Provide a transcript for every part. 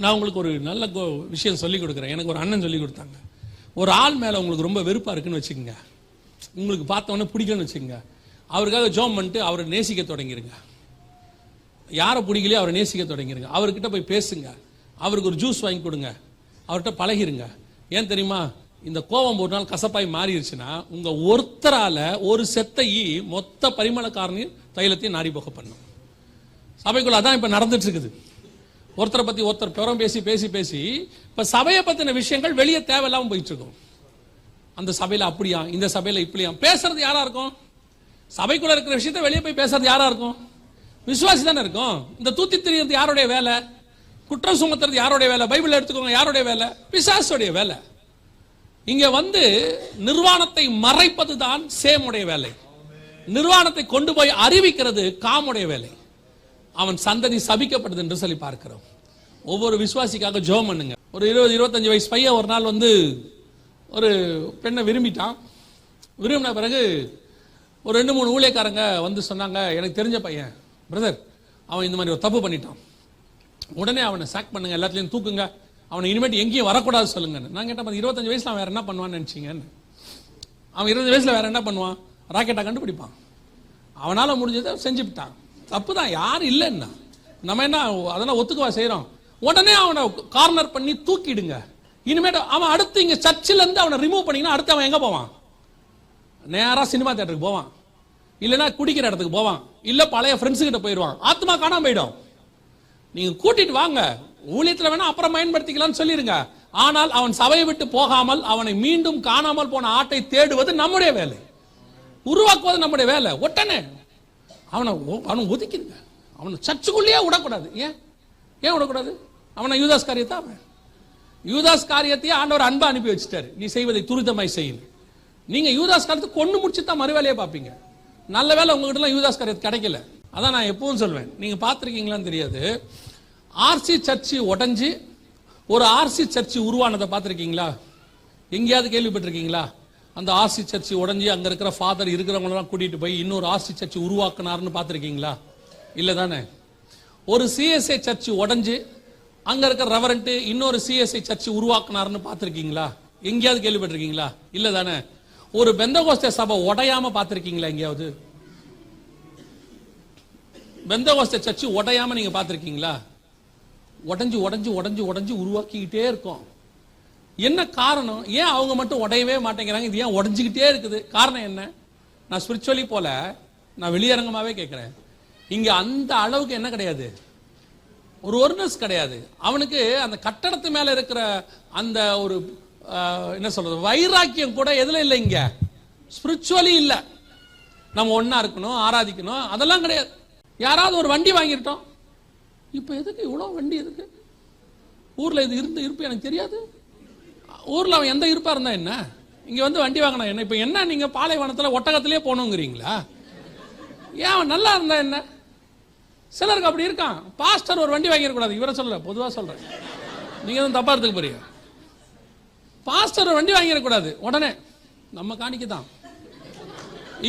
நான் உங்களுக்கு ஒரு நல்ல கோ- விஷயம் சொல்லிக் கொடுக்குறேன். எனக்கு ஒரு அண்ணன் சொல்லி கொடுத்தாங்க. ஒரு ஆள் மேலே உங்களுக்கு ரொம்ப வெறுப்பாக இருக்குன்னு வச்சுக்கோங்க. உங்களுக்கு பார்த்தவொன்னே பிடிக்கணும்னு வச்சுக்கோங்க. அவருக்காக ஜோம் பண்ணிட்டு அவரை நேசிக்க தொடங்கிருங்க. யாரை பிடிக்கலையோ அவரை நேசிக்க தொடங்கிருங்க. அவர்கிட்ட போய் பேசுங்க. அவருக்கு ஒரு ஜூஸ் வாங்கி கொடுங்க. அவர்கிட்ட பழகிருங்க. ஏன் தெரியுமா? இந்த கோபம் ஒரு நாள் கசப்பாய் மாறிடுச்சுன்னா உங்கள் ஒருத்தரால் ஒரு செத்தையி மொத்த பரிமளக்காரனையும் தைலத்தையும் நாடி போக பண்ணும். சபைக்குள்ள அதான் இப்போ நடந்துட்டு இருக்குது. ஒருத்தரை பத்தி ஒருத்தர் பிறம் பேசி பேசி பேசி இப்ப சபையை பத்தின விஷயங்கள் வெளியே தேவையில்லாம போயிட்டு இருக்கும். அந்த சபையில அப்படியா? இந்த சபையில இப்படியா? பேசுறது யாரா இருக்கும்? சபைக்குள்ள இருக்கிற விஷயத்த வெளியே போய் பேசுறது யாரா இருக்கும்? விசுவாசி தானே இருக்கும். இந்த தூத்தி தெரியறது யாருடைய வேலை? குற்றம் சுமத்துறது யாருடைய வேலை? பைபிள் எடுத்துக்கோங்க யாருடைய வேலை? பிசாசுடைய வேலை. இங்க வந்து நிர்வாணத்தை மறைப்பது தான் சேமுடைய வேலை. நிர்வாணத்தை கொண்டு போய் அறிவிக்கிறது காமுடைய வேலை. அவன் சந்ததி சபிக்கப்படுது என்று சொல்லி பார்க்கிறோம். ஒவ்வொரு விசுவாசிக்காக ஜோம் பண்ணுங்க. ஒரு இருபது இருபத்தஞ்சு வயசு பையன் ஒரு நாள் வந்து ஒரு பெண்ணை விரும்பிட்டான். விரும்பின பிறகு ஒரு ரெண்டு மூணு ஊழியக்காரங்க வந்து சொன்னாங்க எனக்கு தெரிஞ்ச பையன் பிரதர் அவன் இந்த மாதிரி ஒரு தப்பு பண்ணிட்டான். உடனே அவனை சாக் பண்ணுங்க எல்லாத்துலேயும் தூக்குங்க. அவனை இனிமேட்டு எங்கேயும் வரக்கூடாது சொல்லுங்க நான் கேட்டேன் இருபத்தஞ்சு வயசுல அவன் வேறு என்ன பண்ணுவான்னு நினச்சிங்கன்னு. அவன் இருபது வயசுல வேற என்ன பண்ணுவான்? ராக்கெட்டை கண்டுபிடிப்பான். அவனால் முடிஞ்சதை செஞ்சுவிட்டான் தப்பு தான் யார் இல்லைன்னா. நம்ம என்ன அதெல்லாம் ஒத்துக்கவா செய்யறோம் உடனே அவனை கார்னர் பண்ணி தூக்கிடுங்க. இனிமேட்டு அவன் அடுத்து இங்க சர்ச்சில் இருந்து அவனை ரிமூவ் பண்ணீங்கன்னா அடுத்து அவன் எங்க போவான்? நேரா சினிமா தேட்டருக்கு போவான். இல்லைன்னா குடிக்கிற இடத்துக்கு போவான். இல்ல பழைய ஃப்ரெண்ட்ஸுக்கிட்ட போயிடுவான். ஆத்மா காணாம போயிடும். நீங்க கூட்டிட்டு வாங்க. ஊழியத்துல வேணா அப்புறம் பயன்படுத்திக்கலாம்னு சொல்லிருங்க. ஆனால் அவன் சபையை விட்டு போகாமல் அவனை மீண்டும் காணாமல் போன ஆட்டை தேடுவது நம்முடைய வேலை. உருவாக்குவது நம்முடைய வேலை. ஒட்டனே அவனை ஒ- அவனை ஒதுக்கிடுங்க. அவனை சர்ச்சுக்குள்ளேயே விடக்கூடாது. ஏன்? ஏன் விடக்கூடாது? அவனை யூதாஸ் காரியத்தை? அவன் யூதாஸ் காரியத்தையே ஆண்டவர் அன்பா அனுப்பி வச்சுட்டாரு. நீ செய்வதை துரிதமாய் செய்யணும் நீங்கள் யூதாஸ் காரியத்தை கொண்டு முடிச்சு தான் மறு வேலையை பார்ப்பீங்க. நல்ல வேலை உங்ககிட்டலாம் யூதாஸ் காரியத்து கிடைக்கல. அதான் நான் எப்பவும் சொல்வேன். நீங்கள் பார்த்துருக்கீங்களான்னு தெரியாது. ஆர்சி சர்ச்சு உடஞ்சி ஒரு ஆர்சி சர்ச்சு உருவானதை பார்த்துருக்கீங்களா? எங்கேயாவது கேள்விப்பட்டிருக்கீங்களா? அந்த ஆசி சர்ச்சு உடஞ்சி அங்க இருக்கிற ஃபாதர் இருக்கிறவங்களெல்லாம் கூட்டிட்டு போய் இன்னொரு ஆசி சர்ச்சு உருவாக்குனாருன்னு பார்த்துருக்கீங்களா? இல்லை தானே? ஒரு சிஎஸ்ஐ சர்ச்சு உடஞ்சி அங்க இருக்கிற ரெவரண்ட்டு இன்னொரு சிஎஸ்ஐ சர்ச்சு உருவாக்குனாருன்னு பார்த்துருக்கீங்களா? எங்கேயாவது கேள்விப்பட்டிருக்கீங்களா? இல்லை தானே? ஒரு பெந்தகோஸ்த சபை உடையாம பார்த்துருக்கீங்களா எங்கேயாவது? பெந்தகோஸ்த சர்ச்சு உடையாம நீங்க பார்த்துருக்கீங்களா? உடஞ்சி உடஞ்சி உடஞ்சி உடஞ்சி உருவாக்கிக்கிட்டே இருக்கும். என்ன காரணம்? ஏன் அவங்க மட்டும் உடையவே மாட்டேங்கிறாங்க? இது ஏன் உடஞ்சிக்கிட்டே இருக்குது? காரணம் என்ன? நான் ஸ்பிரிச்சுவலி போல நான் வெளியரங்கமாகவே கேட்குறேன். இங்கே அந்த அளவுக்கு என்ன கிடையாது? ஒரு ஒர்னஸ் கிடையாது. அவனுக்கு அந்த கட்டடத்து மேலே இருக்கிற அந்த ஒரு என்ன சொல்றது வைராக்கியம் கூட எதில் இல்லை இங்கே. ஸ்பிரிச்சுவலி இல்லை. நம்ம ஒன்றா இருக்கணும் ஆராதிக்கணும் அதெல்லாம் கிடையாது. யாராவது ஒரு வண்டி வாங்கிட்டோம் இப்போ எதுக்கு இவ்வளோ வண்டி எதுக்கு ஊரில் இது இருந்து இருப்பு எனக்கு தெரியாது. ஊரில் அவன் எந்த இருப்பாக இருந்தா என்ன? இங்கே வந்து வண்டி வாங்கினா என்ன? இப்போ என்ன நீங்கள் பாலைவனத்தில் ஒட்டகத்திலே போகணுங்கிறீங்களா? ஏன் அவன் நல்லா இருந்தா என்ன? சிலருக்கு அப்படி இருக்கான். பாஸ்டர் ஒரு வண்டி வாங்கிடக்கூடாது இவரை சொல்லல பொதுவாக சொல்கிறேன் நீங்கள் எதுவும் தப்பாக எடுத்துக்க போறீங்க? பாஸ்டர் ஒரு வண்டி வாங்கிடக்கூடாது உடனே நம்ம காணிக்க தான்.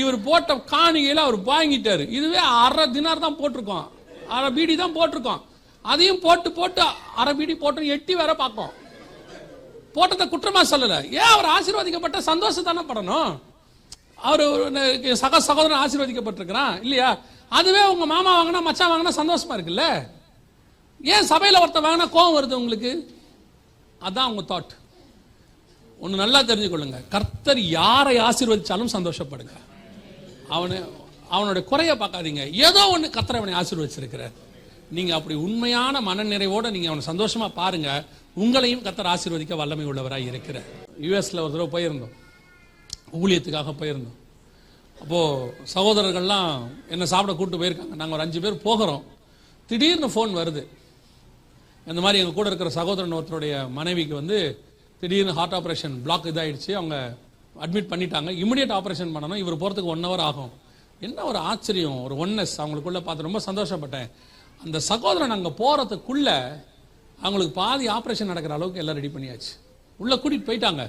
இவர் போட்ட காணிக்கையில் அவர் வாங்கிட்டார். இதுவே அரை தினார் தான் போட்டிருக்கோம். அரை பீடி தான் போட்டிருக்கோம். அதையும் போட்டு போட்டு அரை பீடி போட்டு எட்டி வேற பார்க்கும் போட்டதை குற்றமா சொல்லல. ஏன் அவர் ஆசீர்வதிக்கப்பட்ட சந்தோஷத்தானே படணும்? அவர் சக சகோதரன் ஆசீர்வதிக்கப்பட்டிருக்கிறான் இல்லையா? அதுவே உங்க மாமா வாங்கினா மச்சான் வாங்கினா சந்தோஷமா இருக்குல்ல? ஏன் சபையில் ஒருத்தன் வாங்கினா கோவம் வருது உங்களுக்கு? அதான் உங்க தாட் ஒன்று நல்லா தெரிஞ்சுக்கொள்ளுங்க. கர்த்தர் யாரை ஆசீர்வதிச்சாலும் சந்தோஷப்படுங்க. அவனை அவனுடைய குறைய பார்க்காதீங்க. ஏதோ ஒன்று கர்த்தர் அவனை ஆசீர்வதிச்சிருக்கிறார். நீங்கள் அப்படி உண்மையான மனநிறைவோடு நீங்கள் அவனை சந்தோஷமா பாருங்கள் உங்களையும் கத்தர் ஆசீர்வதிக்க வல்லமை உள்ளவராக இருக்கிற யுஎஸ்ல ஒரு தடவை போயிருந்தோம். ஊழியத்துக்காக போயிருந்தோம். அப்போது சகோதரர்கள்லாம் என்னை சாப்பிட கூட்டு போயிருக்காங்க. நாங்கள் ஒரு அஞ்சு பேர் போகிறோம். திடீர்னு ஃபோன் வருது. இந்த மாதிரி எங்கள் கூட இருக்கிற சகோதரன் ஒருத்தருடைய மனைவிக்கு வந்து திடீர்னு ஹார்ட் ஆப்ரேஷன் பிளாக் இதாகிடுச்சு அவங்க அட்மிட் பண்ணிட்டாங்க. இமிடியட் ஆப்ரேஷன் பண்ணணும் இவர் போகிறதுக்கு ஒன் ஹவர் ஆகும். என்ன ஒரு ஆச்சரியம் ஒரு ஒன்னஸ் அவங்களுக்குள்ள பார்த்து ரொம்ப சந்தோஷப்பட்டேன். அந்த சகோதரன் அங்கே போகிறதுக்குள்ளே அவங்களுக்கு பாதி ஆப்ரேஷன் நடக்கிற அளவுக்கு எல்லாம் ரெடி பண்ணியாச்சு. உள்ளே கூட்டிட்டு போயிட்டாங்க.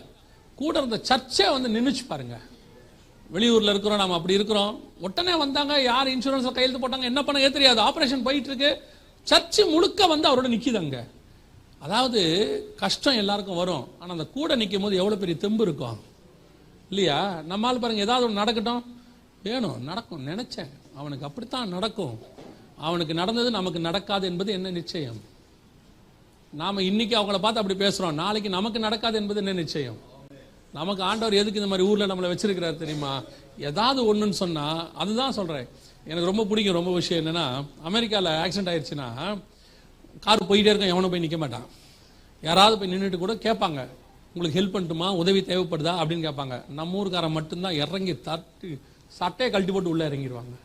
கூட இருந்த சர்ச்சே வந்து நின்றுச்சு பாருங்க. வெளியூரில் இருக்கிறோம் நம்ம அப்படி இருக்கிறோம். உடனே வந்தாங்க யார் இன்சூரன்ஸில் கையெழுத்து போட்டாங்க என்ன பண்ண தெரியாது. ஆப்ரேஷன் போயிட்டு இருக்கு சர்ச்சு முழுக்க வந்து அவரோட நிக்குது அங்கே. அதாவது கஷ்டம் எல்லாருக்கும் வரும். ஆனால் அந்த கூட நிற்கும் போது எவ்வளோ பெரிய தெம்பு இருக்கும். இல்லையா? நம்மால் பாருங்க ஏதாவது ஒன்று நடக்கட்டும். வேணும் நடக்கும். நினைச்சேன். அவனுக்கு அப்படித்தான் நடக்கும். அவனுக்கு நடந்தது நமக்கு நடக்காது என்பது என்ன நிச்சயம்? நாம இன்னைக்கு அவங்கள பார்த்து அப்படி பேசுறோம். நாளைக்கு நமக்கு நடக்காது என்பது என்ன நிச்சயம்? நமக்கு ஆண்டவர் எதுக்கு இந்த மாதிரி ஊர்ல நம்மளை வச்சிருக்கிறார் தெரியுமா? ஏதாவது ஒண்ணுன்னு சொன்னா அதுதான் சொல்றேன். எனக்கு ரொம்ப பிடிக்கும் ரொம்ப விஷயம் என்னன்னா அமெரிக்காவில் ஆக்சிடென்ட் ஆயிடுச்சுன்னா கார் போயிட்டே இருக்கும் எவனும் போய் நிக்க மாட்டான். யாராவது போய் நின்றுட்டு கூட கேட்பாங்க. உங்களுக்கு ஹெல்ப் பண்ணட்டுமா? உதவி தேவைப்படுதா? அப்படின்னு கேட்பாங்க. நம்ம ஊருக்காரன் மட்டும்தான் இறங்கி தட்டு சட்டையை கழட்டி போட்டு உள்ள இறங்கிடுவாங்க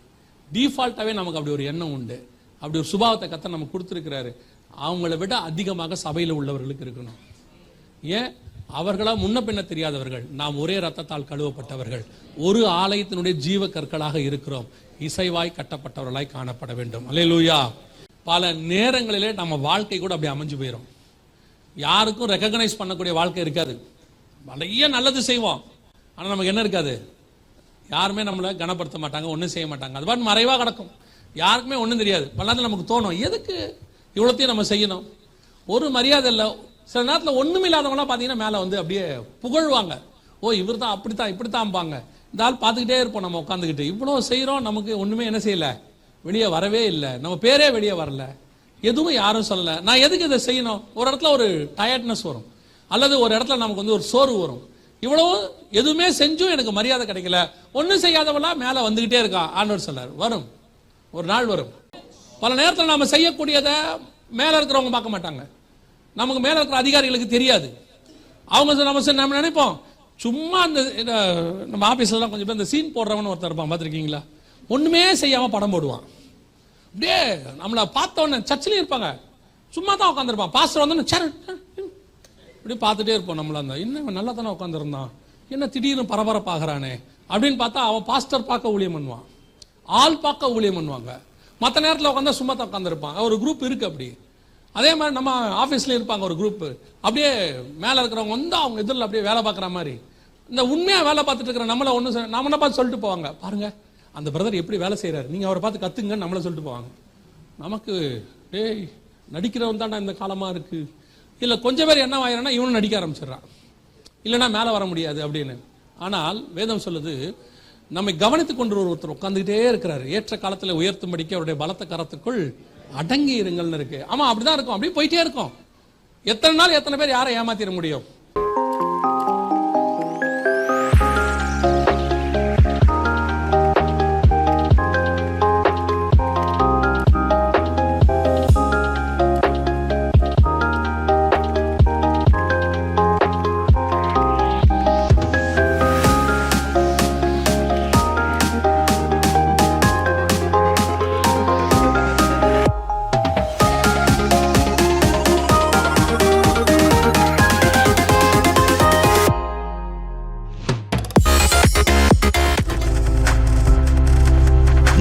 டிஃபால்ட்டாகவே நமக்கு அப்படி ஒரு எண்ணம் உண்டு. அப்படி ஒரு சுபாவத்தை கத்த நமக்கு கொடுத்துருக்கிறாரு. அவங்கள விட அதிகமாக சபையில் உள்ளவர்களுக்கு இருக்கணும். ஏன்? அவர்களா முன்ன பின்ன தெரியாதவர்கள். நாம் ஒரே ரத்தத்தால் கழுவப்பட்டவர்கள். ஒரு ஆலயத்தினுடைய ஜீவ கற்களாக இருக்கிறோம். இசைவாய் கட்டப்பட்டவர்களாய் காணப்பட வேண்டும். அல்லேலூயா பல நேரங்களிலே நம்ம வாழ்க்கை கூட அப்படி அமைஞ்சு போயிடும் யாருக்கும் ரெக்கக்னைஸ் பண்ணக்கூடிய வாழ்க்கை இருக்காது. நிறைய நல்லது செய்வோம். ஆனால் நமக்கு என்ன இருக்காது? யாருமே நம்மளை கனப்படுத்த மாட்டாங்க ஒன்றும் செய்ய மாட்டாங்க. அது பாட்டு மறைவாக கிடக்கும். யாருக்குமே ஒன்றும் தெரியாது. பல நமக்கு தோணும் எதுக்கு இவ்வளோத்தையும் நம்ம செய்யணும்? ஒரு மரியாதை இல்லை. சில நேரத்தில் ஒன்றும் இல்லாதவங்களாம் பார்த்தீங்கன்னா மேலே வந்து அப்படியே புகழ்வாங்க. ஓ இவர் தான் அப்படித்தான் இப்படித்தான்பாங்க. இந்த ஆள் பார்த்துக்கிட்டே இருப்போம் நம்ம உட்காந்துக்கிட்டு இவ்வளோ செய்கிறோம் நமக்கு ஒன்றுமே என்ன செய்யலை? வெளியே வரவே இல்லை. நம்ம பேரே வெளியே வரல. எதுவும் யாரும் சொல்லலை. நான் எதுக்கு இதை செய்யணும்? ஒரு இடத்துல ஒரு டயர்ட்னஸ் வரும். அல்லது ஒரு இடத்துல நமக்கு வந்து ஒரு சோர்வு வரும். இவ்வளவு எதுவுமே செஞ்சும் எனக்கு மரியாதை கிடைக்கல. ஒன்றும் செய்யாதவெல்லாம் மேலே வந்துகிட்டே இருக்கான் ஆண்டவர் சொல்லார் வரும். ஒரு நாள் வரும். பல நேரத்தில் நாம செய்யக்கூடியதை மேலே இருக்கிறவங்க பார்க்க மாட்டாங்க. நமக்கு மேலே இருக்கிற அதிகாரிகளுக்கு தெரியாது. அவங்க நம்ம நம்ம நினைப்போம். சும்மா அந்த நம்ம ஆஃபீஸ்லாம் கொஞ்சம் பேர் இந்த சீன் போடுறவன்னு ஒருத்தர் இருப்பான் பார்த்துருக்கீங்களா? ஒன்றுமே செய்யாமல் படம் போடுவான். அப்படியே நம்மளை பார்த்தோன்னே சர்ச்சிலையும் இருப்பாங்க. சும்மா தான் உட்காந்துருப்பான் பாஸ்டர் வந்தோன்னு சரி இப்படி பார்த்துட்டே இருப்போம் நம்மள அந்த இன்னும் நல்லா தானே உட்காந்துருந்தான் என்ன திடீர்னு பரபரப்பாகிறானே? அப்படின்னு பார்த்தா அவன் பாஸ்டர் பார்க்க ஊழியம் பண்ணுவான். ஆள் பார்க்க ஊழியம் பண்ணுவாங்க. மற்ற நேரத்தில் உட்காந்தா சும்மா தான் உட்காந்துருப்பான் ஒரு குரூப் இருக்கு அப்படி. அதே மாதிரி நம்ம ஆஃபீஸ்ல இருப்பாங்க ஒரு குரூப் அப்படியே மேலே இருக்கிறவங்க வந்து அவங்க எதிரில் அப்படியே வேலை பார்க்குற மாதிரி. இந்த உண்மையாக வேலை பார்த்துட்டு இருக்கிற நம்மளை ஒன்றும் நம்ம நம்மளை பார்த்து சொல்லிட்டு போவாங்க? பாருங்க அந்த பிரதர் எப்படி வேலை செய்கிறாரு நீங்கள் அவரை பார்த்து கத்துங்கன்னு நம்மளை சொல்லிட்டு போவாங்க. நமக்கு டேய் நடிக்கிறவன் தான்டா இந்த காலமாக இருக்கு. இல்லை கொஞ்சம் பேர் என்ன ஆயிரம்னா இவனும் நடிக்க ஆரம்பிச்சிடறான். இல்லைன்னா மேலே வர முடியாது அப்படின்னு. ஆனால் வேதம் சொல்லுது நம்மை கவனித்துக் கொண்டு ஒருத்தர் உட்காந்துக்கிட்டே இருக்கிறார். ஏற்ற காலத்தில் உயர்த்தும்படிக்கு அவருடைய பலத்த கரத்துக்குள் அடங்கி இருங்கள்னு இருக்கு. ஆமாம் அப்படிதான் இருக்கும். அப்படியே போயிட்டே இருக்கும். எத்தனை நாள் எத்தனை பேர் யாரை ஏமாத்திட முடியும்?